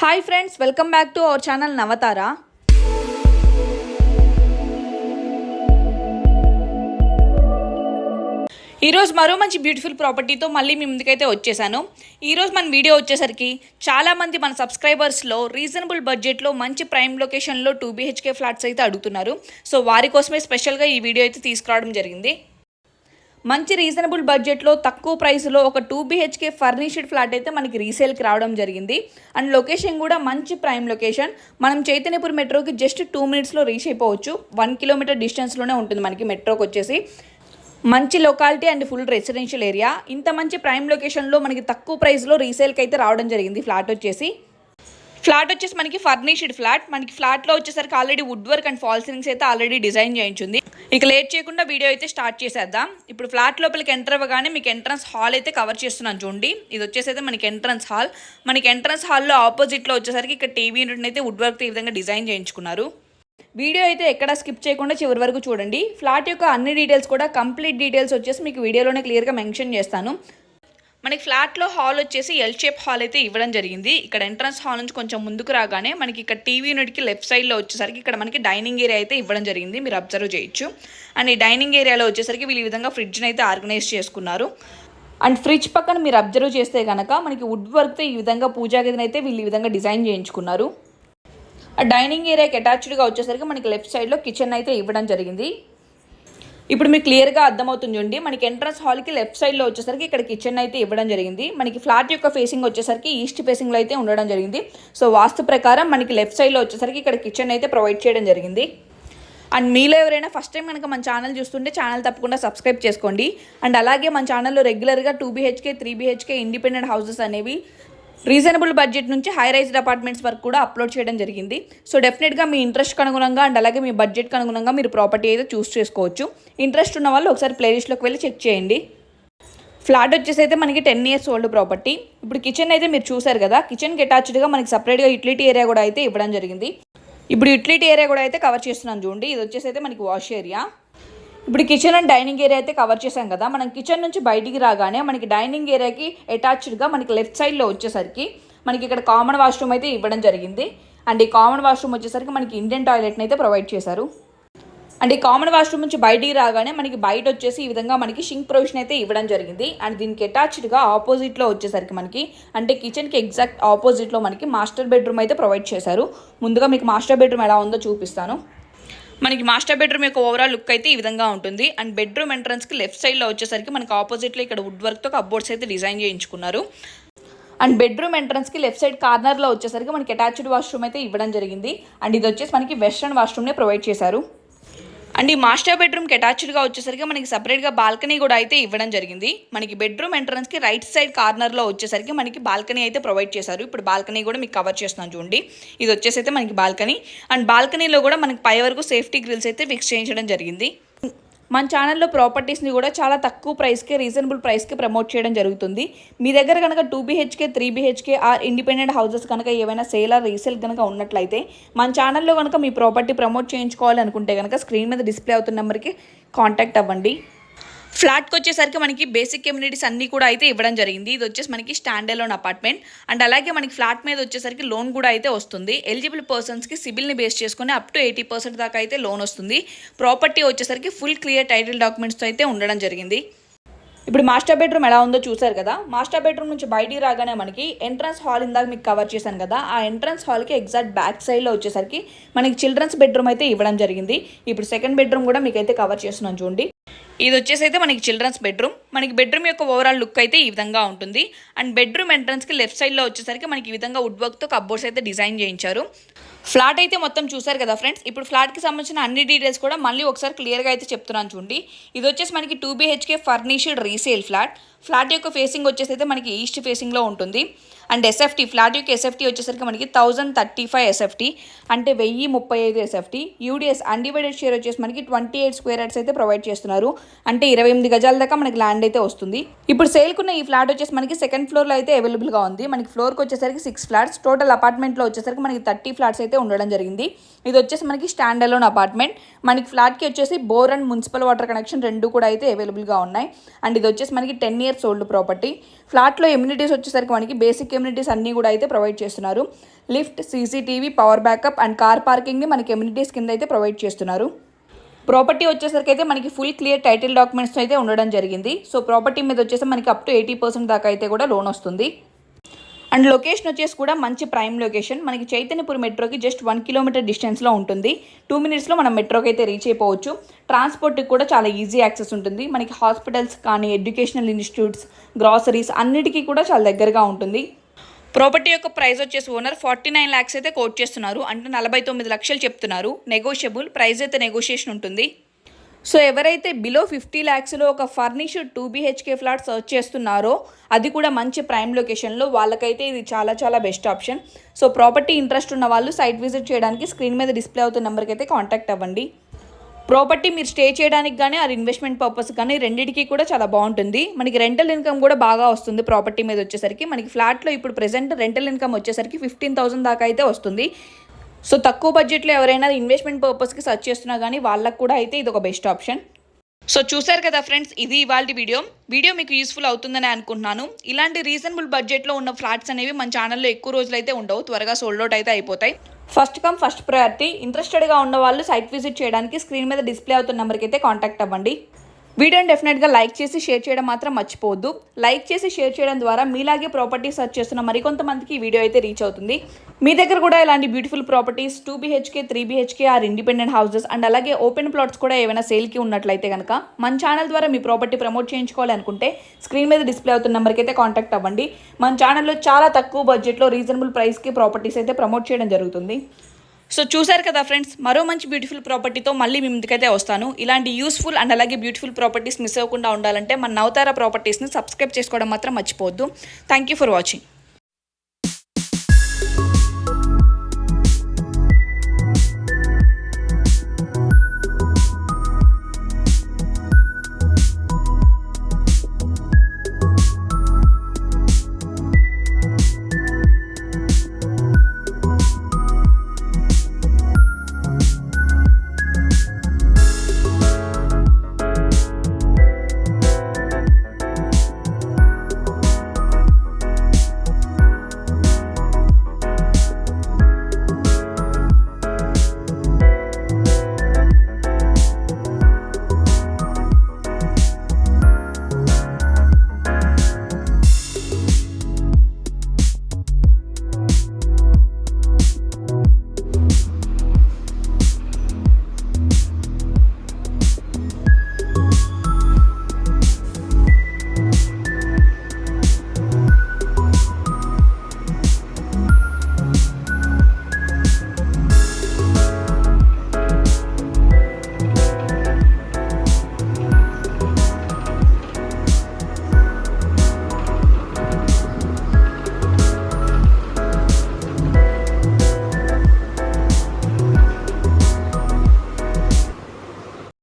Hi friends welcome back to our channel Navatara ఈరోజు మరో మంచి బ్యూటిఫుల్ ప్రాపర్టీతో మళ్ళీ మీ ముందుకైతే వచ్చేసాను. ఈరోజు మన వీడియో వచ్చేసరికి చాలామంది మన సబ్స్క్రైబర్స్లో రీజనబుల్ బడ్జెట్లో మంచి ప్రైమ్ లొకేషన్లో టూ బీహెచ్కే ఫ్లాట్స్ అయితే అడుగుతున్నారు. సో వారి కోసమే స్పెషల్గా ఈ వీడియో అయితే తీసుకురావడం జరిగింది. మంచి రీజనబుల్ బడ్జెట్లో తక్కువ ప్రైస్లో ఒక టూ బీహెచ్కే ఫర్నిష్డ్ ఫ్లాట్ అయితే మనకి రీసేల్కి రావడం జరిగింది. అండ్ లొకేషన్ కూడా మంచి ప్రైమ్ లొకేషన్. మనం చైతన్యపూర్ మెట్రోకి జస్ట్ టూ మినిట్స్లో రీచ్ అయిపోవచ్చు. వన్ కిలోమీటర్ డిస్టెన్స్లోనే ఉంటుంది మనకి మెట్రోకి వచ్చేసి. మంచి locality and full residential area. ఇంత మంచి ప్రైమ్ లొకేషన్లో మనకి తక్కువ ప్రైస్లో రీసేల్కి అయితే రావడం జరిగింది ఫ్లాట్ వచ్చేసి. ఫ్లాట్ వచ్చేసి మనకి ఫర్నిష్డ్ ఫ్లాట్. మనకి ఫ్లాట్లో వచ్చేసరికి already wood work and false ceilings అయితే ఆల్రెడీ డిజైన్ చేయించింది. ఇక లేట్ చేయకుండా వీడియో అయితే స్టార్ట్ చేసేద్దాం. ఇప్పుడు ఫ్లాట్ లోపలికి ఎంటర్ అవ్వగానే మీకు ఎంట్రన్స్ హాల్ అయితే కవర్ చేస్తున్నాను చూడండి. ఇది వచ్చేసి అయితే మనకి ఎంట్రన్స్ హాల్. మనకి ఎంట్రన్స్ హాల్లో ఆపోజిట్లో వచ్చేసరికి ఇక్కడ టీవీ యూనిట్ అయితే వుడ్ వర్క్ ఈ విధంగా డిజైన్ చేయించుకున్నారు. వీడియో అయితే ఎక్కడ స్కిప్ చేయకుండా చివరి వరకు చూడండి. ఫ్లాట్ యొక్క అన్ని డీటెయిల్స్ కూడా కంప్లీట్ డీటెయిల్స్ వచ్చేసి మీకు వీడియోలోనే క్లియర్గా మెన్షన్ చేస్తాను. మనకి ఫ్లాట్లో హాల్ వచ్చేసి ఎల్ షేప్ హాల్ అయితే ఇవ్వడం జరిగింది. ఇక్కడ ఎంట్రన్స్ హాల్ నుంచి కొంచెం ముందుకు రాగానే మనకి ఇక్కడ టీవీ యూనిట్కి లెఫ్ట్ సైడ్లో వచ్చేసరికి ఇక్కడ మనకి డైనింగ్ ఏరియా అయితే ఇవ్వడం జరిగింది. మీరు అబ్జర్వ్ చేయొచ్చు. అండ్ ఈ డైనింగ్ ఏరియాలో వచ్చేసరికి వీళ్ళు ఈ విధంగా ఫ్రిడ్జ్ని అయితే ఆర్గనైజ్ చేసుకున్నారు. అండ్ ఫ్రిడ్జ్ పక్కన మీరు అబ్జర్వ్ చేస్తే కనుక మనకి వుడ్ వర్క్తో ఈ విధంగా పూజా గదిని అయితే వీళ్ళు ఈ విధంగా డిజైన్ చేయించుకున్నారు. ఆ డైనింగ్ ఏరియాకి అటాచ్డ్గా వచ్చేసరికి మనకి లెఫ్ట్ సైడ్లో కిచెన్ అయితే ఇవ్వడం జరిగింది. ఇప్పుడు మీకు క్లియర్గా అర్థమవుతుంది చూడండి. మనకి ఎంట్రన్స్ హాల్కి లెఫ్ట్ సైడ్లో వచ్చేసరికి ఇక్కడ కిచెన్ అయితే ఇవ్వడం జరిగింది. మనకి ఫ్లాట్ యొక్క ఫేసింగ్ వచ్చేసరికి ఈస్ట్ ఫేసింగ్లో అయితే ఉండడం జరిగింది. సో వాస్తు ప్రకారం మనకి లెఫ్ట్ సైడ్లో వచ్చేసరికి ఇక్కడ కిచెన్ అయితే ప్రొవైడ్ చేయడం జరిగింది. అండ్ మీలో ఎవరైనా ఫస్ట్ టైం కనుక మన ఛానల్ చూస్తుంటే ఛానల్ తప్పకుండా సబ్స్క్రైబ్ చేసుకోండి. అండ్ అలాగే మన ఛానల్లో రెగ్యులర్గా two BHK three BHK independent houses అనేవి రీజనబుల్ బడ్జెట్ నుంచి హై రైజ్ అపార్ట్మెంట్స్ వరకు కూడా అప్లోడ్ చేయడం జరిగింది. సో డెఫినెట్గా మీ ఇంట్రెస్ట్కి అనుగుణంగా అండ్ అలాగే మీ బడ్జెట్కి అనుగుణంగా మీరు ప్రాపర్టీ అయితే చూస్ చేసుకోవచ్చు. ఇంట్రెస్ట్ ఉన్న వాళ్ళు ఒకసారి ప్లేలిస్ట్లోకి వెళ్ళి చెక్ చేయండి. ఫ్లాట్ వచ్చేసి అయితే మనకి టెన్ ఇయర్స్ ఓల్డ్ ప్రాపర్టీ. ఇప్పుడు కిచెన్ అయితే మీరు చూసారు కదా కిచెన్కి అటాచ్డ్గా మనకి సపరేట్గా యూటిలిటీ ఏరియా కూడా అయితే ఇవ్వడం జరిగింది. ఇప్పుడు యూటిలిటీ ఏరియా కూడా అయితే కవర్ చేస్తున్నాను చూడండి. ఇది వచ్చేసి అయితే మనకి వాష్ ఏరియా. ఇప్పుడు కిచెన్ అండ్ డైనింగ్ ఏరియా అయితే కవర్ చేసాం కదా మనం కిచెన్ నుంచి బయటికి రాగానే మనకి డైనింగ్ ఏరియాకి అటాచ్డ్గా మనకి లెఫ్ట్ సైడ్లో వచ్చేసరికి మనకి ఇక్కడ కామన్ వాష్రూమ్ అయితే ఇవ్వడం జరిగింది. అండ్ ఈ కామన్ వాష్రూమ్ వచ్చేసరికి మనకి ఇండియన్ టాయిలెట్ని అయితే ప్రొవైడ్ చేశారు. అండ్ ఈ కామన్ వాష్రూమ్ నుంచి బయటికి రాగానే మనకి బయట వచ్చేసి ఈ విధంగా మనకి షింక్ ప్రొవిజన్ అయితే ఇవ్వడం జరిగింది. అండ్ దీనికి అటాచ్డ్గా ఆపోజిట్లో వచ్చేసరికి మనకి అంటే కిచెన్కి ఎగ్జాక్ట్ ఆపోజిట్లో మనకి మాస్టర్ బెడ్రూమ్ అయితే ప్రొవైడ్ చేశారు. ముందుగా మీకు మాస్టర్ బెడ్రూమ్ ఎలా ఉందో చూపిస్తాను. మనకి మాస్టర్ బెడ్రూమ్ యొక్క ఓవరాల్ లుక్ అయితే ఈ విధంగా ఉంటుంది. అండ్ బెడ్రూమ్ ఎంట్రన్స్కి లెఫ్ట్ సైడ్లో వచ్చేసరికి మనకి ఆపోజిట్లో ఇక్కడ వుడ్ వర్క్తో కబ్బోర్డ్స్ అయితే డిజైన్ చేయించుకున్నారు. అండ్ బెడ్రూమ్ ఎంట్రన్స్కి లెఫ్ట్ సైడ్ కార్నర్లో వచ్చేసరికి మనకి అటాచ్డ్ వాష్రూమ్ అయితే ఇవ్వడం జరిగింది. అండ్ ఇది వచ్చేసి మనకి వెస్ట్రన్ వాష్రూమ్నే ప్రొవైడ్ చేశారు. అండ్ ఈ మాస్టర్ బెడ్రూమ్కి అటాచ్డ్గా వచ్చేసరికి మనకి సపరేట్గా బాల్కనీ కూడా అయితే ఇవ్వడం జరిగింది. మనకి బెడ్రూమ్ ఎంట్రన్స్కి రైట్ సైడ్ కార్నర్లో వచ్చేసరికి మనకి బాల్కనీ అయితే ప్రొవైడ్ చేశారు. ఇప్పుడు బాల్కనీ కూడా మీకు కవర్ చేస్తున్నాను చూడండి. ఇది వచ్చేసి అయితే మనకి బాల్కనీ. అండ్ బాల్కనీలో కూడా మనకి పై వరకు సేఫ్టీ గ్రిల్స్ అయితే ఫిక్స్ చేయించడం జరిగింది. మన ఛానల్లో ప్రాపర్టీస్ని కూడా చాలా తక్కువ ప్రైస్కి రీజనబుల్ ప్రైస్కి ప్రమోట్ చేయడం జరుగుతుంది. మీ దగ్గర కనుక two BHK three BHK or independent houses కనుక ఏవైనా సేల్ ఆర్ రీసేల్ కనుక ఉన్నట్లయితే మన ఛానల్లో కనుక మీ ప్రాపర్టీ ప్రమోట్ చేయించుకోవాలనుకుంటే కనుక స్క్రీన్ మీద డిస్ప్లే అవుతున్న నెంబర్కి కాంటాక్ట్ అవ్వండి. ఫ్లాట్కి వచ్చేసరికి మనకి బేసిక్ కమ్యూనిటీస్ అన్నీ కూడా అయితే ఇవ్వడం జరిగింది. ఇది వచ్చేసి మనకి స్టాండ్ లోన్ అపార్ట్మెంట్. అండ్ అలాగే మనకి ఫ్లాట్ మీద వచ్చేసరికి లోన్ కూడా అయితే వస్తుంది. ఎలిజిబుల్ పర్సన్స్కి సిబిల్ని బేస్ చేసుకుని అప్ టు ఎయిటీ పర్సెంట్ దాకా అయితే లోన్ వస్తుంది. ప్రాపర్టీ వచ్చేసరికి ఫుల్ క్లియర్ టైటిల్ డాక్యుమెంట్స్తో అయితే ఉండడం జరిగింది. ఇప్పుడు మాస్టర్ బెడ్రూమ్ ఎలా ఉందో చూసారు కదా? మాస్టర్ బెడ్రూమ్ నుంచి బయటికి రాగానే మనకి ఎంట్రన్స్ హాల్ ఇందాక మీకు కవర్ చేశాను కదా? ఆ ఎంట్రన్స్ హాల్కి ఎగ్జాక్ట్ బ్యాక్ సైడ్లో వచ్చేసరికి మనకి చిల్డ్రన్స్ బెడ్రూమ్ అయితే ఇవ్వడం జరిగింది. ఇప్పుడు సెకండ్ బెడ్రూమ్ కూడా మీకు అయితే కవర్ చేస్తున్నాను చూడండి. ఇది వచ్చేసి అయితే మనకి చిల్డ్రన్స్ బెడ్రూమ్. మనకి బెడ్రూమ్ యొక్క ఓవరాల్ లుక్ అయితే ఈ విధంగా ఉంటుంది. అండ్ బెడ్రూమ్ ఎంట్రన్స్కి లెఫ్ట్ సైడ్లో వచ్చేసరికి మనకి ఈ విధంగా వుడ్ వర్క్తో కబ్బోర్డ్స్ అయితే డిజైన్ చేయించారు. ఫ్లాట్ అయితే మొత్తం చూసారు కదా ఫ్రెండ్స్ ఇప్పుడు ఫ్లాట్కి సంబంధించిన అన్ని డీటెయిల్స్ కూడా మళ్ళీ ఒకసారి క్లియర్గా అయితే చెప్తున్నాను చూడండి. ఇది వచ్చేసి మనకి two BHK furnished resale flat flat యొక్క ఫేసింగ్ వచ్చేసి అయితే మనకి ఈస్ట్ ఫేసింగ్లో ఉంటుంది. అండ్ ఎస్ఎఫ్టీ ఫ్లాట్ యొక్క ఎస్ఎఫ్టీ వచ్చేసరికి మనకి థౌజండ్ థర్టీ ఫైవ్ ఎస్ఎఫ్టీ అంటే వెయ్యి ముప్పై ఐదు ఎస్ఎఫ్టీ యూడిఎస్ అన్డివైడెడ్ షేర్ వచ్చేసి మనకి ట్వంటీ ఎయిట్ స్క్వేర్ యార్డ్స్ అయితే ప్రొవైడ్ చేస్తున్నారు. అంటే ఇరవై ఎనిమిది గజాల దాకా మనకి ల్యాండ్ అయితే వస్తుంది. ఇప్పుడు సేల్కున్న ఈ ఫ్లాట్ వచ్చేసి మనకి సెకండ్ ఫ్లోర్లో అయితే అవైలబుల్గా ఉంది. మనకి ఫ్లోర్కి వచ్చేసరికి సిక్స్ ఫ్లాట్స్ టోటల్ అపార్ట్మెంట్లో వచ్చేసరికి మనకి థర్టీ ఫ్లాట్స్ అయితే ఉండడం జరిగింది. ఇది వచ్చేసి మనకి స్టాండ్ అలోన్ అపార్ట్మెంట్ మనకి ఫ్లాట్కి వచ్చేసి bore and municipal water connection రెండు కూడా అయితే అవైలబుల్గా ఉన్నాయి. అండ్ ఇది వచ్చేసి మనకి టెన్ ఇయర్స్ ఓల్డ్ ప్రాపర్టీ ఫ్లాట్లో ఎమ్యూనిటీస్ వచ్చేసరికి మనకి బేసిక్ ఎమ్యూనిటీస్ అన్నీ కూడా అయితే ప్రొవైడ్ చేస్తున్నారు. Lift CCTV power backup and car పార్కింగ్ని మనకి ఎమ్యూనిటీస్ కింద అయితే ప్రొవైడ్ చేస్తున్నారు. ప్రాపర్టీ వచ్చేసరికి అయితే మనకి ఫుల్ క్లియర్ టైటిల్ డాక్యుమెంట్స్ అయితే ఉండడం జరిగింది. సో ప్రాపర్టీ మీద వచ్చేసి మనకి అప్ టు ఎయిటీ పర్సెంట్ దాకా అయితే కూడా లోన్ వస్తుంది. అండ్ లొకేషన్ వచ్చేసి కూడా మంచి ప్రైమ్ లొకేషన్. మనకి చైతన్యపూర్ మెట్రోకి జస్ట్ వన్ కిలోమీటర్ డిస్టెన్స్లో ఉంటుంది. టూ మినిట్స్లో మనం మెట్రోకి అయితే రీచ్ అయిపోవచ్చు. ట్రాన్స్పోర్ట్కి కూడా చాలా ఈజీ యాక్సెస్ ఉంటుంది. మనకి హాస్పిటల్స్ కానీ ఎడ్యుకేషనల్ ఇన్స్టిట్యూట్స్ గ్రాసరీస్ అన్నిటికీ కూడా చాలా దగ్గరగా ఉంటుంది. ప్రాపర్టీ యొక్క ప్రైస్ వచ్చేసి ఓనర్ ఫార్టీ నైన్ ల్యాక్స్ అయితే కోట్ చేస్తున్నారు. అంటే నలభై తొమ్మిది లక్షలు చెప్తున్నారు. నెగోషియబుల్ ప్రైస్ అయితే నెగోషియేషన్ ఉంటుంది. సో ఎవరైతే బిలో ఫిఫ్టీ ల్యాక్స్లో ఒక furnished two BHK flat search చేస్తున్నారో అది కూడా మంచి ప్రైమ్ లొకేషన్లో వాళ్ళకైతే ఇది చాలా చాలా best option so property interest ఉన్న వాళ్ళు సైట్ విజిట్ చేయడానికి స్క్రీన్ మీద డిస్ప్లే అవుతున్న నెంబర్కి అయితే కాంటాక్ట్ అవ్వండి. ప్రాపర్టీ మీరు స్టే చేయడానికి కానీ ఆ ఇన్వెస్ట్మెంట్ పర్పస్ కానీ రెండింటికి కూడా చాలా బాగుంటుంది. మనకి రెంటల్ ఇన్కమ్ కూడా బాగా వస్తుంది ప్రాపర్టీ మీద వచ్చేసరికి. మనకి ఫ్లాట్లో ఇప్పుడు ప్రెసెంట్ రెంటల్ ఇన్కమ్ వచ్చేసరికి ఫిఫ్టీన్ థౌసండ్ దాకా అయితే వస్తుంది. సో తక్కువ బడ్జెట్లో ఎవరైనా ఇన్వెస్ట్మెంట్ పర్పస్కి సర్చ్ చేస్తున్నా కానీ వాళ్ళకు కూడా అయితే ఇది ఒక బెస్ట్ ఆప్షన్ సో చూసారు కదా ఫ్రెండ్స్ ఇది ఇవాళ వీడియో వీడియో మీకు యూస్ఫుల్ అవుతుందని అనుకుంటున్నాను. ఇలాంటి రీజనబుల్ బడ్జెట్లో ఉన్న ఫ్లాట్స్ అనేవి మన ఛానల్లో ఎక్కువ రోజులు అయితే ఉండవు. త్వరగా సోల్డ్ అవుట్ అయితే అయిపోతాయి. ఫస్ట్ కమ్ ఫస్ట్ ప్రయారిటీ ఇంట్రెస్టెడ్గా ఉన్న వాళ్ళు సైట్ విజిట్ చేయడానికి స్క్రీన్ మీద డిస్ప్లే అవుతున్న నెంబర్కి అయితే కాంటాక్ట్ అవ్వండి. వీడియోని డెఫినెట్గా లైక్ చేసి షేర్ చేయడం మాత్రం మర్చిపోవద్దు. లైక్ చేసి షేర్ చేయడం ద్వారా మీలాగే ప్రాపర్టీ సర్చ్ చేస్తున్న మరికొంతమందికి ఈ వీడియో అయితే రీచ్ అవుతుంది. మీ దగ్గర కూడా ఇలాంటి beautiful properties two BHK three BHK or independent houses and అలాగే ఓపెన్ ప్లాట్స్ కూడా ఏమైనా సేల్కి ఉన్నట్లయితే కనుక మన ఛానల్ ద్వారా మీ ప్రాపర్టీ ప్రమోట్ చేయించుకోవాలి అనుకుంటే స్క్రీన్ మీద డిస్ప్లే అవుతున్న నెంబర్కి అయితే కాంటాక్ట్ అవ్వండి. మన ఛానల్లో చాలా తక్కువ బడ్జెట్లో రీజనబుల్ ప్రైస్కి ప్రాపర్టీస్ అయితే ప్రమోట్ చేయడం జరుగుతుంది. సో చూసారు కదా ఫ్రెండ్స్ మరో మంచి బ్యూటిఫుల్ ప్రాపర్టీతో మళ్ళీ మీ ముందుకైతే వస్తాను. ఇలాంటి యూస్ఫుల్ అండ్ అలాగే బ్యూటిఫుల్ ప్రాపర్టీస్ మిస్ అవ్వకుండా ఉండాలంటే మన నవతార ప్రాపర్టీస్ని సబ్స్క్రైబ్ చేసుకోవడం మాత్రం మర్చిపోవద్దు. Thank you for watching